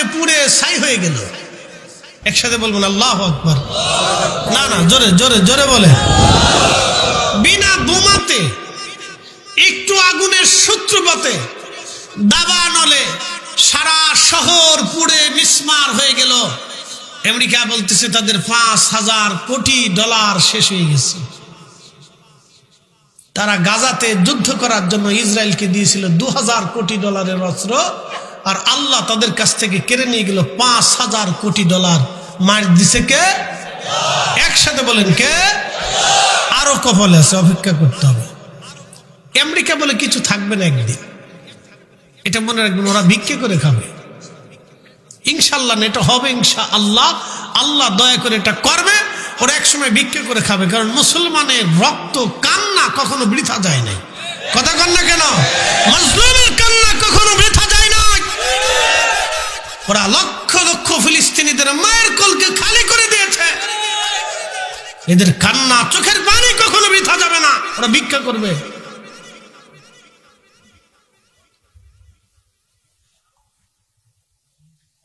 আগুনে পুড়ে ছাই হয়ে গেল। একসাথে বলবেন, আল্লাহ আকবর। না না, জোরে জোরে জোরে বলে বিনা বোমাতে, একটু আগুনের সূত্রপাতে, দাবা নলে সারা শহর পুড়ে মিসমার হয়ে গেল। আমেরিকা বলতেছে, তাদের পাঁচ হাজার কোটি ডলার শেষ হয়ে গেছে। তারা গাজাতে যুদ্ধ করার জন্য ইসরায়েলকে দিয়েছিল দু হাজার কোটি ডলারের অস্ত্র। আর আল্লাহ তাদের কাছ থেকে কেড়ে নিয়ে গেল পাঁচ হাজার কোটি ডলার। মার দিছে কে? একসাথে বলেন কে? আরও কপালে আছে, অপেক্ষা করতে হবে। আমেরিকা বলে কিছু থাকবে না একদিন। এটা মনে রাখবেন, ওরা ভিক্ষে করে খাবে। ইনশাল্লাহ এটা হবে ইনশা আল্লাহ আল্লাহ দয়া করে এটা করবে, ওরা একসময় ভিক্ষে করে খাবে, কারণ মুসলমানের রক্ত কান্না কখনো বৃথা যায় নাই। কথা কন কেন কান্না কখনো বৃথা যায় না ওরা লক্ষ লক্ষ ফিলিস্তিনিদের মায়ের কলকে খালি করে দিয়েছে। এদের কান্না চোখের পানি কখনো বৃথা যাবে না। ওরা ভিক্ষা করবে।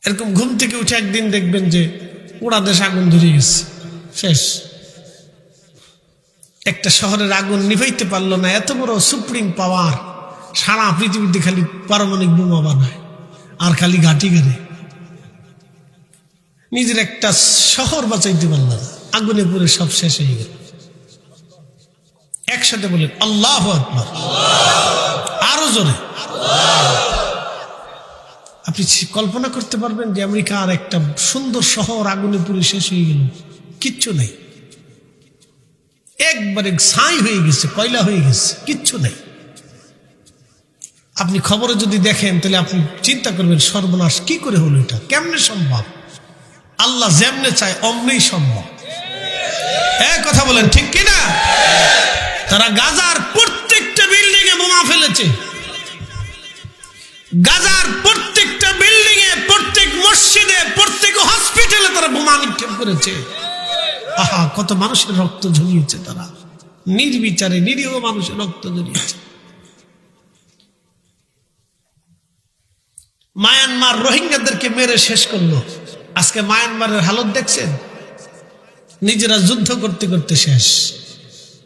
এরকম ঘুম থেকে উঠে একদিন দেখবেন যে ওরা দেশ আগুন ধরে গেছে। শেষ। একটা শহরের আগুন নিভাইতে পারল না, এত বড় সুপ্রিম পাওয়ার। সারা পৃথিবীতে খালি পারমাণবিক বোমা বানায়। আর খালি ঘাটি ঘাটে নিজের একটা শহর বাঁচাইতে পারল না। আগুনে পুরে সব শেষ হয়ে গেল। একসাথে বলেন আল্লাহ আকবর। আরও জোরে। আপনি কল্পনা করতে পারবেন যে আমেরিকার একটা সুন্দর শহর আগুনে পুড়ে শেষ হয়ে গেল। কিচ্ছু নেই। একবারে ছাই হয়ে গেছে, কয়লা হয়ে গেছে, কিচ্ছু নেই। আপনি খবরে যদি দেখেন, তাহলে আপনি চিন্তা করবেন, সর্বনাশ কি করে হলো এটা? কেমনে সম্ভব? আল্লাহ যেমনে চায়, অমনেই সম্ভব। এক কথা বলেন, ঠিক কিনা? তারা গাজার প্রত্যেকটা বিল্ডিং এ বোমা ফেলেছে। গাজার প্রত্যেকটা বিল্ডিং এ প্রত্যেক মসজিদে, প্রত্যেক হসপিটালে তারা বোমা নিক্ষেপ করেছে। আহা, কত মানুষের রক্ত ঝরিয়েছে তারা। নির্বিচারে নিরীহ মানুষের রক্ত ঝরিয়েছে। মায়ানমার রোহিঙ্গাদেরকে মেরে শেষ করল। আজকে মায়ানমারের হালত দেখছেন? নিজেরা যুদ্ধ করতে করতে শেষ।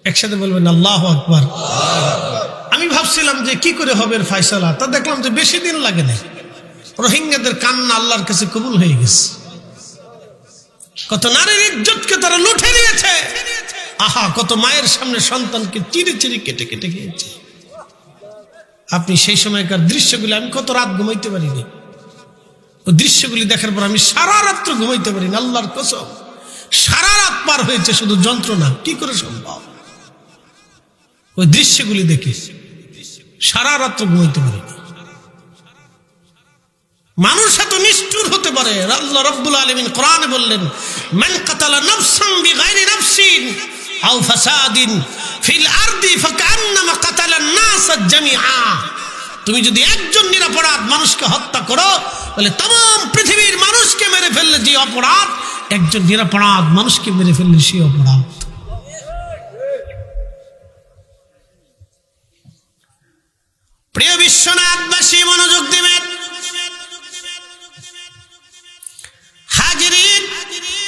একসাথে বলবেন, আল্লাহ আকবার। আমি ভাবছিলাম যে কি করে হবে ফাইসলা তা দেখলাম যে বেশি দিন লাগে না রোহিঙ্গাদের কান্না আল্লাহর কাছে কবুল হয়ে গেছে। কত নারীর ইজ্জতকে তারা লুঠে নিয়েছে। আহা, কত মায়ের সামনে সন্তানকে চিড়ে চিড়ে কেটে কেটে গিয়েছে আপনি সেই সময়কার দৃশ্যগুলি আমি কত রাত ঘুমাইতে পারিনি। দৃশ্যগুলি দেখার পর আমি সারা রাত্র ঘুমাইতে পারিনি, আল্লাহর কসম। সারা রাত পার হয়েছে, শুধু যন্ত্রণা। কি করে সম্ভব? ওই দৃশ্যগুলি দেখে সারা রাত্র ঘুমাইতে পারি মানুষ এত নিষ্ঠুর হতে পারে। আল্লাহ রব্বুল আলমিন কোরআনে বললেন, মান কাতালা নফসান বিগাইরি নফসিন আও ফাসাদিন ফিল আরদি ফাকান্নামা কাতালা নাস জামিআ। তুমি যদি একজন নিরাপরাধ মানুষকে হত্যা করো, তাহলে তাম পৃথিবীর মানুষকে মেরে ফেললে যে অপরাধ, একজন নিরাপরাধ মানুষকে মেরে ফেললে সে অপরাধ। প্রিয় বিশ্বনাথবাসী মনোযোগ দেবেন। হাজিরিন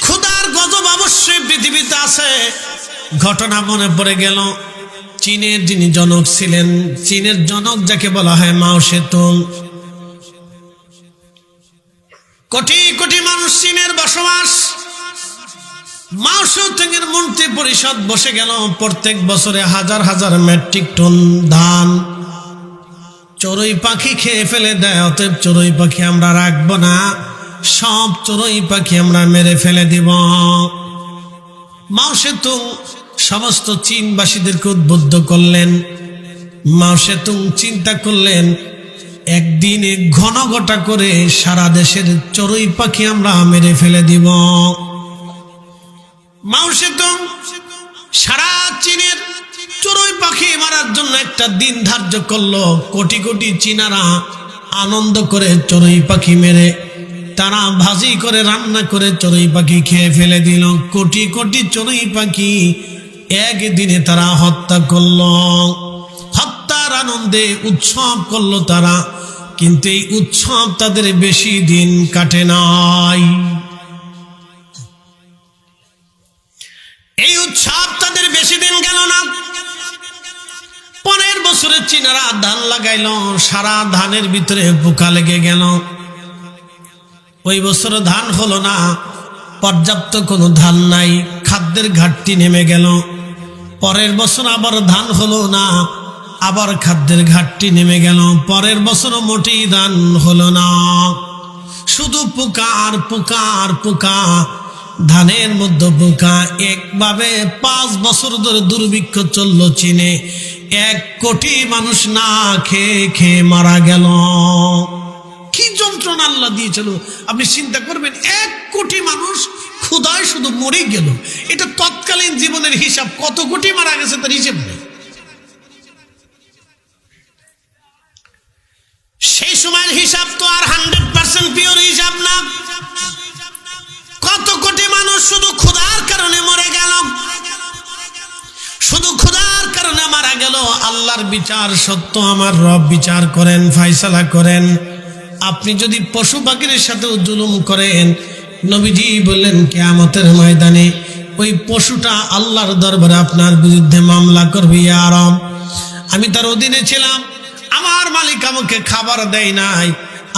ক্ষুদার গজব অবশ্যই পৃথিবীতে আছে। ঘটনা মনে পড়ে গেল। চীনের যিনি জনক ছিলেন, চীনের জনক যাকে বলা হয় মাও সেতুং। কোটি কোটি মানুষ চীনের বসবাস। মাও সেতুংয়ের মন্ত্রী পরিষদ বসে গেল প্রত্যেক বছরে হাজার হাজার মেট্রিক টন ধান। চড়ুই পাখি খেয়ে ফেলে দেয়, অতএব চড়ুই পাখি আমরা রাখব না। সব চড়ুই পাখি আমরা মেরে ফেলে দিব। মাও সেতুং সমস্ত চীনবাসীদেরকে উদ্বুদ্ধ করলেন। মাও সেতুং চিন্তা করলেন, একদিনে ঘন ঘটা করে সারা দেশের চড়ুই পাখি আমরা মেরে ফেলে দিব। সারা চীনের চড়ুই পাখি মারার জন্য একটা দিন ধার্য করল। কোটি কোটি চীনারা আনন্দ করে চড়ুই পাখি মেরে, তারা ভাজি করে, রান্না করে চড়ুই পাখি খেয়ে ফেলে দিল। কোটি কোটি চড়ুই পাখি একদিনে তারা হত্যা করল। হত্যার আনন্দে উৎসব করল তারা, কিন্তু এই উৎসব তাদের বেশি দিন কাটে নাই। এই উৎসব তাদের বেশি দিন গেল না। পরের বছরে চীনারা ধান লাগাইল, সারা ধানের ভিতরে পোকা লেগে গেল। ওই বছর ধান হলো না, পর্যাপ্ত কোনো ধান নাই, খাদ্যের ঘাটতি নেমে গেল। পরের বছর আবার ধান হলো না, আবার খাদ্যের ঘাটতি নেমে গেল, পরের বছর মোটেই ধান হলো না। শুধু পোকা আর পোকা আর পোকা, ধানের মধ্যে পোকা, একভাবে পাঁচ বছর ধরে দুর্ভিক্ষ চলল চীনে, এক কোটি মানুষ না খেয়ে খেয়ে মারা গেল। কি যন্ত্রণা আল্লাহ দিয়েছিল, আপনি চিন্তা করবেন, এক কোটি মানুষ ক্ষুধায় শুধু মরে গেল। এটা তৎকালীন জীবনের হিসাব। কত কোটি মারা গেছে তার হিসেব নেই। সেই সময়ের হিসাব তো আর হান্ড্রেড পার্সেন্ট পিওর হিসাব না। কত কোটি মানুষ শুধু ক্ষুধার কারণে মরে গেল। শুধু ক্ষুধার কারণে মারা গেল। আল্লাহর বিচার সত্য আমার রব বিচার করেন ফাইসালা করেন। আপনি যদি পশু পাখির সাথেও জুলুম করেন নবীজি বললেন, কেয়ামতের ময়দানে ওই পশুটা আল্লাহর দরবারে আপনার বিরুদ্ধে মামলা করবে আরাম আমি তার অধীনে ছিলাম, আমার মালিক আমাকে খাবার দেয় নাই,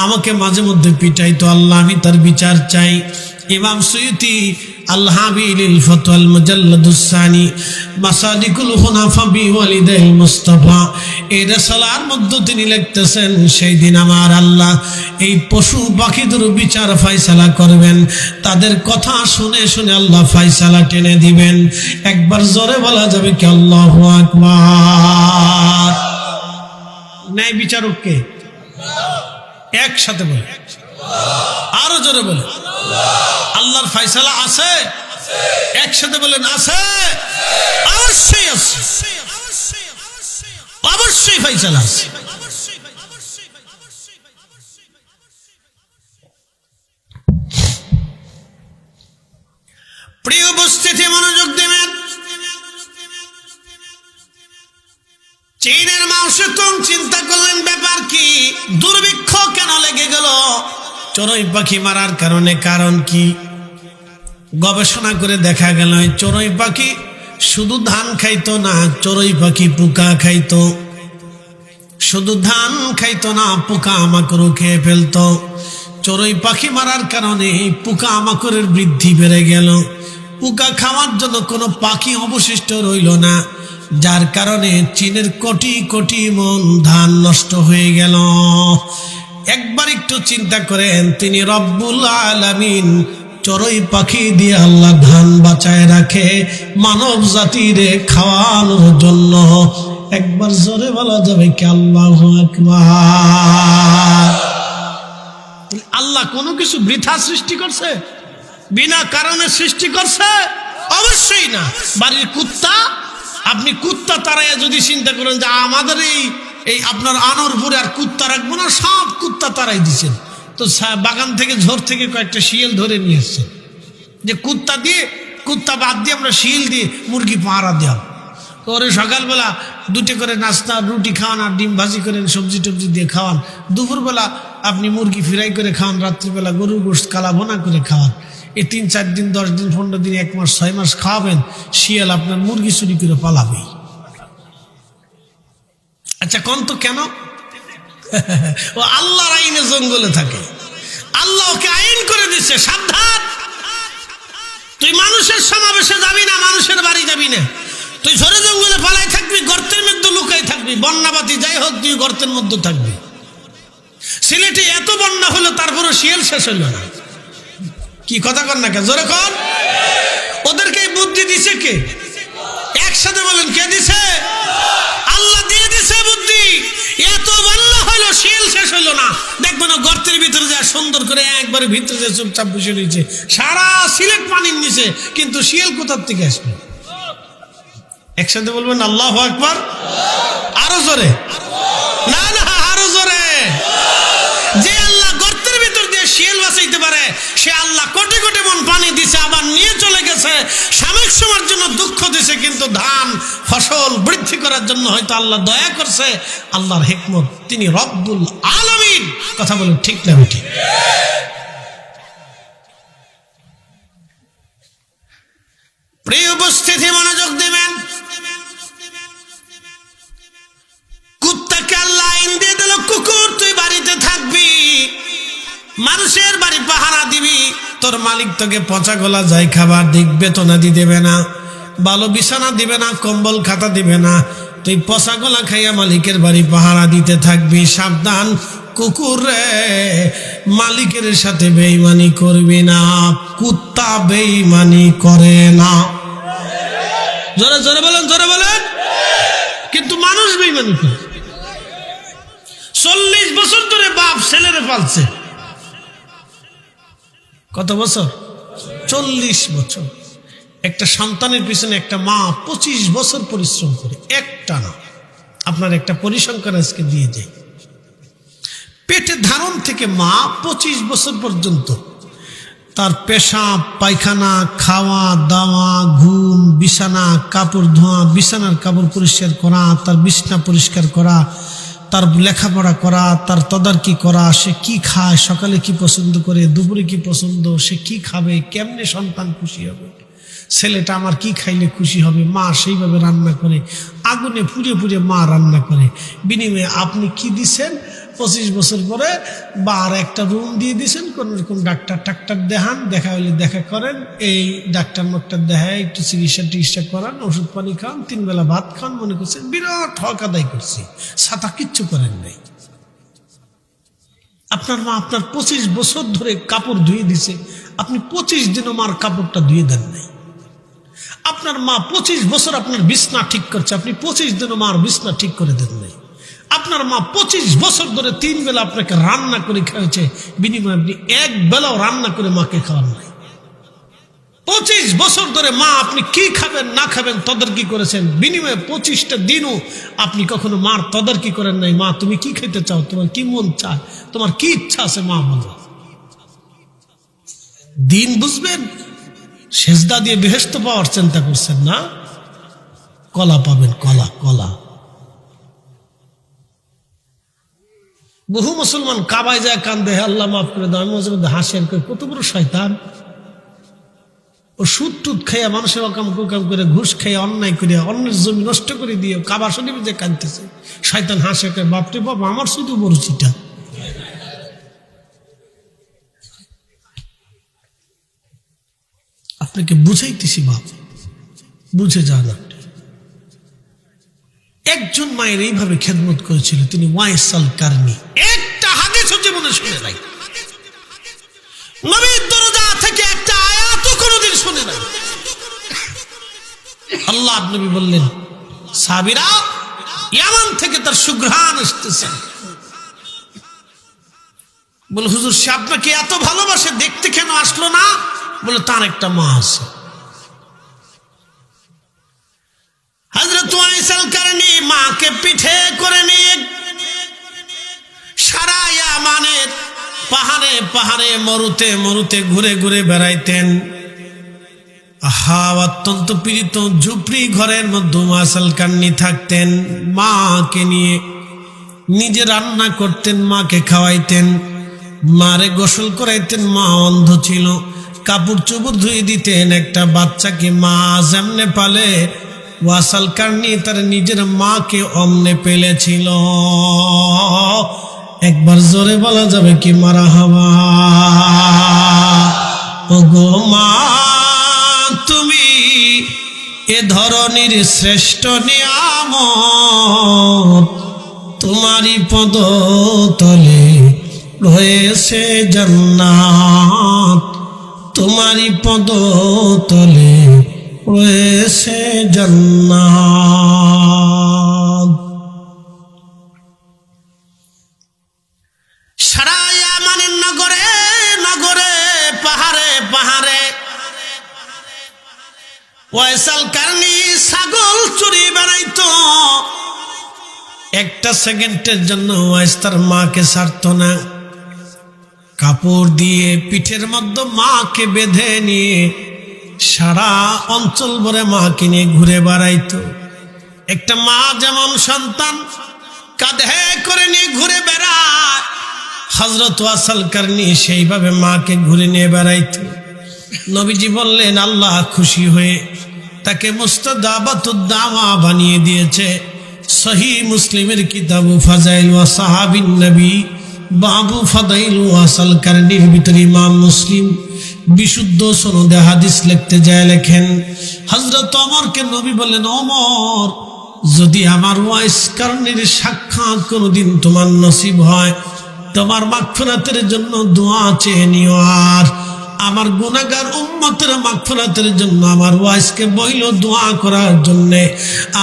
আমাকে মাঝে মধ্যে পিটাই তো আল্লাহ, আমি তার বিচার চাই। ইমাম মাসাদিকুল হুনাফা মধ্যে তিনি লিখতেছেন আমার আল্লাহ এই পশু ফাইসালা করবেন। তাদের কথা শুনে শুনে আল্লাহ ফাইসালা টেনে দিবেন। একবার জোরে বলা যাবে কি আল্লাহ আকবার? ন্যায় বিচারক কে একসাথে বলে, আরও জোরে বলে। আল্লাহর ফাইসালা আছে? একসাথে বলেন, আছে। অবশ্যই আছে। অবশ্যই ফাইসালা আছে। প্রিয় উপস্থিতি, মনোযোগ দেবেন। চীনের মাংসতম চিন্তা করলেন? ব্যাপার কি? দুর্ভিক্ষ কেন লেগে গেল? চড়ুই পাখি মারার কারণে কারণ কি? গবেষণা করে দেখা গেল চড়ুই পাখি শুধু ধান খাইতো না, চড়ুই পাখি পোকা খাইতো। শুধু ধান খাইতো না, পোকা আমাকড়ও খেয়ে ফেলতো। চড়ুই পাখি মারার কারণে পোকা আমাকড়ের বৃদ্ধি বেড়ে গেল। পোকা খাওয়ার জন্য কোনো পাখি অবশিষ্ট রইল না, যার কারণে চীনের কোটি কোটি মন ধান নষ্ট হয়ে গেল। একবার একটু চিন্তা করেন, তিনি রব্বুল আলামিন চড়ুই পাখি দিয়ে আল্লাহ ধান বাঁচায় রাখে মানব জাতির খাওয়ানোর জন্য। একবার জোরে বলা যাবে কি আল্লাহ আল্লাহ কোনো কিছু বৃথা সৃষ্টি করছে? বিনা কারণে সৃষ্টি করছে? অবশ্যই না। বাড়ির কুত্তা? আপনি কুত্তা তারাইয়া যদি চিন্তা করেন যে আমাদের এই এই আপনার আনরপুরে আর কুত্তা রাখব না, সব কুত্তা তারাই দিচ্ছেন তো বাগান থেকে ঝোর থেকে কয়েকটা শিয়াল ধরে নিয়ে এসছেন যে কুত্তা দিয়ে, কুত্তা বাদ দিয়ে আমরা শিল দিয়ে মুরগি পাহারা দেওয়া ওরে সকালবেলা দুটো করে নাস্তা, রুটি খাওয়ান আর ডিম ভাজি করেন সবজি টবজি দিয়ে খাওয়ান। দুপুরবেলা আপনি মুরগি ফ্রাই করে খাওয়ান, রাত্রিবেলা গরুর গোষ্ঠ কালা ভোনা করে খাওয়ান। এই তিন, চার দিন, দশ দিন, পনেরো দিন, এক মাস, ছয় মাস খাওয়াবেন, শিয়াল আপনার মুরগি চুরি করে পালাবেই। আচ্ছা কন তো কেন? ও আল্লাহর আইনে জঙ্গলে থাকে। আল্লাহ ওকে আইন করে দিচ্ছে সাবধান। তুই মানুষের সমাবেশে যাবি না, মানুষের বাড়ি যাবি না। তুই ঝরে জঙ্গলে পালাই থাকবি, গর্তের মধ্যে লুকাই থাকবি। বন্যাবাতি যাই হোক, তুই গর্তের মধ্যে থাকবি। সিলেটে এত বন্যা হলো তারপরে শিয়াল শেষ হলো না। কি কথা কর না কে জোরে কর ওদেরকে বুদ্ধি দিছে কে? একসাথে বলেন, কে দিছে? সুন্দর একবারে ভিতরে চুপচাপ বসে রয়েছে। সারা সিলেট পানির নিচে, কিন্তু শিয়াল কোথার থেকে আসবে? একসাথে বলবেন, আল্লাহ একবার আরও জোরে। না না, আরও জোরে। যে আল্লাহ গর্তের ভিতর দিয়ে শিয়াল বাঁচাইতে পারে, সে আল্লাহ কোটি কোটি মন পানি দিছে, আবার নিয়ে চলে গেছে। সাময়িক সময়ের জন্য দুঃখ দিছে, কিন্তু ধান, ফসল বৃদ্ধি করার জন্য হয়তো আল্লাহ দয়া করছে। আল্লাহর হেকমত, তিনি রব্বুল আলমিন। কথা বলেন ঠিক না ঠিক প্রিয় উপস্থিতি, মনোযোগ দিবেন। কুত্তাকে আল্লাহ আইন দিয়ে দিল, কুকুর, তুই বাড়িতে থাকবি। মানুষের বাড়ি পাহারা দিবি, তোর মালিক তোকে পচা গলা যায় খাবার দিক, বেতনা দি দেবে না ভালো বিছানা দিবে না, কম্বল খাতা দিবে না। তুই পচা গলা খাইয়া মালিকের বাড়ি পাহারা দিতে থাকবি, সাবধান কুকুর রে, মালিকের সাথে বেইমানি করবি না, কুত্তা বেইমানি করে না। জোরে জোরে বলেন জোরে বলেন। কিন্তু মানুষ বেইমানি করে। চল্লিশ বছর ধরে বাপ ছেলেরে পালছে। কত বছর? চল্লিশ বছর। একটা সন্তানের পিছনে একটা মা পঁচিশ বছর পরিশ্রম করে, একটা না। আপনার একটা পরিসংখ্যান আজকে দিয়ে যায় পেটে ধারণ থেকে মা পঁচিশ বছর পর্যন্ত তার পেশা, পায়খানা, খাওয়া, দাওয়া, ঘুম, বিছানা, কাপড় ধোয়া, বিছানার কাপড় পরিষ্কার করা, তার বিছনা পরিষ্কার করা তার লেখাপড়া করা, তার তদারকি করা, সে কি খায়, সকালে কি পছন্দ করে, দুপুরে কি পছন্দ, সে কি খাবে, কেমনে সন্তান খুশি হবে? ছেলেটা আমার কি খাইলে খুশি হবে? মা সেইভাবে রান্না করে, আগুনে পুড়ে পুড়ে মা রান্না করে। বিনিময়ে আপনি কি দিছেন? পঁচিশ বছর পরে বা আর একটা রুম দিয়ে দিয়েছেন, কোন রকম ডাক্তার টাক্তার দেখান, দেখা হলে দেখা করেন। এই ডাক্তার মাক্তার দেখায় একটু চিকিৎসা টিকিৎসা করান, ওষুধ পানি খান, তিন বেলা ভাত খান, মনে করছেন বিরাট হক আদায় করছি, ছাতা কিচ্ছু করেন নাই। আপনার মা আপনার পঁচিশ বছর ধরে কাপড় ধুয়ে দিছে, আপনি পঁচিশ দিনও মার কাপড়টা ধুয়ে দেন নাই। আপনার মা পঁচিশ বছর আপনার বিছনা ঠিক করছে, আপনি পঁচিশ দিনও মার বিছনা ঠিক করে দেন নাই। আপনার মা পঁচিশ বছর ধরে তিন বেলা আপনাকে রান্না করে খাওয়াছে বিনিময়ে আপনি এক বেলাও রান্না করে মাকে খাওয়ান নাই। পঁচিশ বছর ধরে মা আপনি কি খাবেন, না খাবেন, তদারকি করেছেন? বিনিময়ে পঁচিশটা দিনও আপনি কখনো মার তদারকি করেন নাই। মা, তুমি কি খেতে চাও? তোমার কি মন চায়? তোমার কি ইচ্ছা আছে? মা, বলো। দিন বুঝবেন, সেজদা দিয়ে বেহেস্ত পাওয়ার চিন্তা করছেন না? কলা পাবেন, কলা কলা। বহু মুসলমান কাবায় যায়, কান্দে আল্লাহ মাফ করে দাও। আমি মধ্যে হাসি আর কত বড় শয়তান। ও সুদ টুদ খাইয়া, মানুষের অকাম কুকাম করে, ঘুষ খাইয়া, অন্যায় করে অন্যের জমি নষ্ট করে দিয়ে কাবা শরীফে যে কাঁদতেছে, শয়তান হাসে কয় বাপরে বাপ, আমার শুধু বড় চিটা আপনাকে বুঝাইতেছি বাপ। বুঝে যান আপনি একজন মায়ের এইভাবে খেদমত করেছিল, তিনি ওয়াইসাল কারনি একটা হাদিস জীবনে শুনে নাই। নবীর দরজা থেকে একটা আয়াতও কোনোদিন শুনে নাই। আল্লাহ নবী বললেন সাবিরা ইয়ামান থেকে তার সুঘ্রাণ আসতেছে। বলে, হুজুর, সে আপনাকে এত ভালোবাসে, দেখতে কেন আসলো না? বলে, তার একটা মা আছে। হজরত ওয়াইসাল কারণে মাকে পিঠে করে নিয়ে সারা ইয়ামানের পাহাড়ে পাহাড়ে মরুতে মরুতে ঘুরে ঘুরে বেড়াইতেন। আহা, অত্যন্ত পীড়িত ঝুপড়ি ঘরের মধ্যে ওয়াসাল কান্নি থাকতেন। মাকে নিয়ে নিজে রান্না করতেন, মাকে খাওয়াইতেন। মারে গোসল করাইতেন, মা অন্ধ ছিল। কাপড় চোপড় ধুয়ে দিতেন একটা বাচ্চাকে। মা যেমনে পালে ওয়াসাল কার্নি তার নিজের মাকে অমনে পেলেছিল। একবার জোরে বলা যাবে কি মারা হওয়া গো মা, তুমি এ ধরনের শ্রেষ্ঠ নিয়ামত তোমারই পদ তলে রয়েছে জান্নাত। তোমারই পদ তলে রয়েছে জান্নাত। সারা ইয়ামানের নগরে নগরে, পাহাড়ে পাহাড়ে। ওয়াইসাল কারণে ছাগল চুরি বানাইতো। একটা সেকেন্ডের জন্য ওয়াইস তার মাকে ছাড়ত না। কাপড় দিয়ে পিঠের মধ্যে মাকে বেঁধে নিয়ে সারা অঞ্চল ভরে মাকে নিয়ে ঘুরে বেড়াইতো। একটা মা যেমন সন্তান, কাঁধে করে নিয়ে ঘুরে বেড়ায়। হজরত ওয়াসাল কারনি সেইভাবে মাকে ঘুরে নিয়ে বেড়াইত। নবীজি বললেন, আল্লাহ খুশি হয়ে তাকে মুস্তাদাবাতুদ্দামা বানিয়ে দিয়েছে। সহি মুসলিমের কিতাবু ফাজাইল ওয়া সাহাবিন নবী বাবু ফাদাইল ওয়াসাল কারনির ভিতরে ইমাম মুসলিম। বিশুদ্ধ সনদে হাদিস লিখতে যায় লেখেন হজরত অমরকে নবী বললেন অমর যদি আমার ওয়াইস কারণের সাক্ষাৎ কোনোদিন তোমার নসিব হয়, তোমার মাগফিরাতের জন্য দোয়া চেয়ে নিও আর আমার গুনাগার উম্মতের মাগফিরাতের জন্য আমার ওয়াইসকে বইল দোয়া করার জন্য।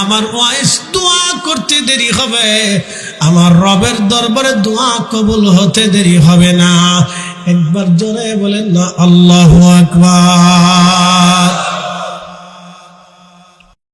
আমার ওয়াইস দোয়া করতে দেরি হবে, আমার রবের দরবারে দোয়া কবুল হতে দেরি হবে না। একবার জোরে বলেন না আল্লাহ আকবার।